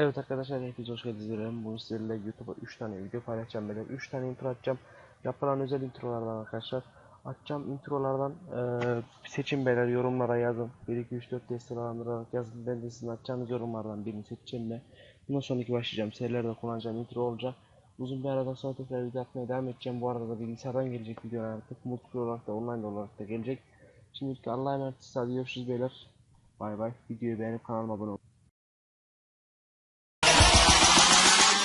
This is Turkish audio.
Evet arkadaşlar hepiniz hoş geldiniz. Bugün sizlerle YouTube'a 3 tane video paylaşacağım. Ben 3 tane intro atacağım. Yapılan özel introlardan arkadaşlar. Atacağım introlardan e, seçin beyler yorumlara yazın. 1, 2, 3, 4 diye sıralandırarak yazın. Ben de sizin atacağınız yorumlardan birini seçeceğim ve bundan sonraki başlayacağım. Serilerde kullanacağım intro olacak. Uzun bir aradan sonra tekrar video atmaya devam edeceğim. Bu arada da bilgisayardan gelecek videolar artık. Multiplayer olarak da online olarak da gelecek. Şimdilik Allah'a emanet. Hadi görüşürüz beyler. Bay bay. Videoyu beğenip kanalıma abone olun.